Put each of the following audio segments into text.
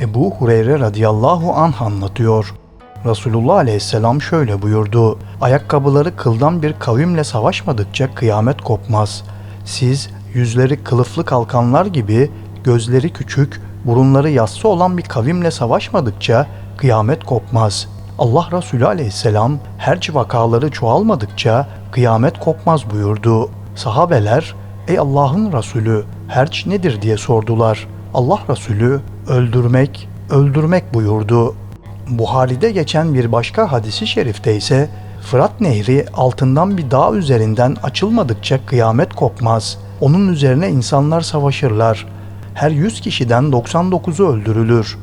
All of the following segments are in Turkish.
Ebu Hureyre radıyallahu anh anlatıyor. Resulullah aleyhisselam şöyle buyurdu. Ayakkabıları kıldan bir kavimle savaşmadıkça kıyamet kopmaz. Siz yüzleri kılıflı kalkanlar gibi gözleri küçük, burunları yassı olan bir kavimle savaşmadıkça kıyamet kopmaz. Allah Resulü aleyhisselam herç vakaları çoğalmadıkça kıyamet kopmaz buyurdu. Sahabeler, ey Allah'ın Resulü herç nedir diye sordular. Allah Resulü öldürmek, öldürmek buyurdu. Buhari'de geçen bir başka hadisi şerifte ise Fırat Nehri altından bir dağ üzerinden açılmadıkça kıyamet kopmaz. Onun üzerine insanlar savaşırlar. Her 100 kişiden 99'u öldürülür.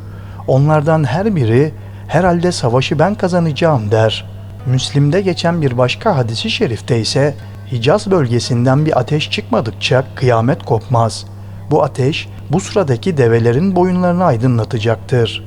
Onlardan her biri herhalde savaşı ben kazanacağım der. Müslim'de geçen bir başka hadisi şerifte ise Hicaz bölgesinden bir ateş çıkmadıkça kıyamet kopmaz. Bu ateş bu sıradaki develerin boyunlarını aydınlatacaktır.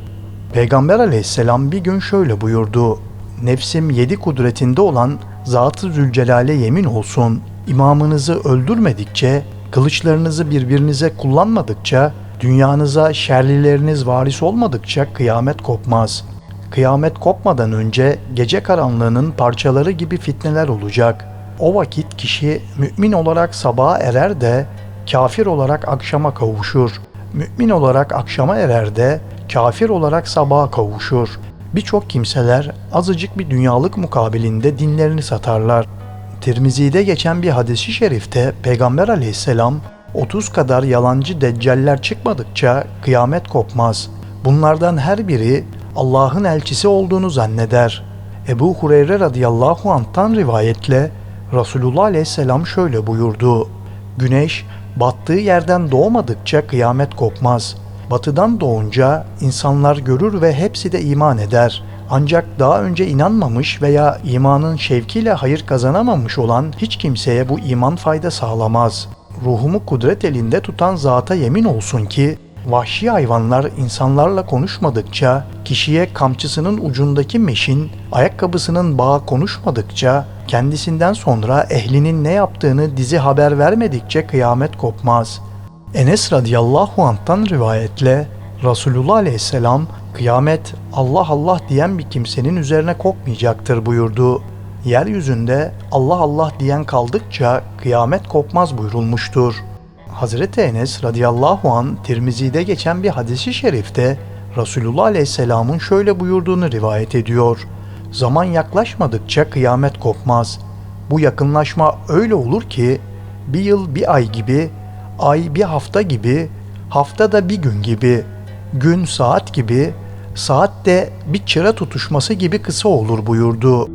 Peygamber aleyhisselam bir gün şöyle buyurdu. Nefsim yedi kudretinde olan Zat-ı Zülcelal'e yemin olsun. İmamınızı öldürmedikçe, kılıçlarınızı birbirinize kullanmadıkça, dünyanıza şerlileriniz varis olmadıkça kıyamet kopmaz. Kıyamet kopmadan önce gece karanlığının parçaları gibi fitneler olacak. O vakit kişi mümin olarak sabaha erer de kafir olarak akşama kavuşur. Mümin olarak akşama erer de kafir olarak sabaha kavuşur. Birçok kimseler azıcık bir dünyalık mukabilinde dinlerini satarlar. Tirmizi'de geçen bir hadisi şerifte Peygamber aleyhisselam 30 kadar yalancı deccaller çıkmadıkça kıyamet kopmaz. Bunlardan her biri Allah'ın elçisi olduğunu zanneder. Ebu Hureyre radıyallahu anh'tan rivayetle Resulullah aleyhisselam şöyle buyurdu. Güneş battığı yerden doğmadıkça kıyamet kopmaz. Batıdan doğunca insanlar görür ve hepsi de iman eder. Ancak daha önce inanmamış veya imanın şevkiyle hayır kazanamamış olan hiç kimseye bu iman fayda sağlamaz. Ruhumu kudret elinde tutan zata yemin olsun ki Vahşi hayvanlar insanlarla konuşmadıkça, kişiye kamçısının ucundaki meşin, ayakkabısının bağı konuşmadıkça, kendisinden sonra ehlinin ne yaptığını dizi haber vermedikçe kıyamet kopmaz. Enes radıyallahu anh'tan rivayetle Resulullah aleyhisselam kıyamet Allah Allah diyen bir kimsenin üzerine kopmayacaktır buyurdu. Yeryüzünde Allah Allah diyen kaldıkça kıyamet kopmaz buyurulmuştur. Hazreti Enes radıyallahu an Tirmizi'de geçen bir hadisi şerifte Resulullah aleyhisselamın şöyle buyurduğunu rivayet ediyor. Zaman yaklaşmadıkça kıyamet kopmaz. Bu yakınlaşma öyle olur ki bir yıl bir ay gibi, ay bir hafta gibi, hafta da bir gün gibi, gün saat gibi, saat de bir çıra tutuşması gibi kısa olur buyurdu.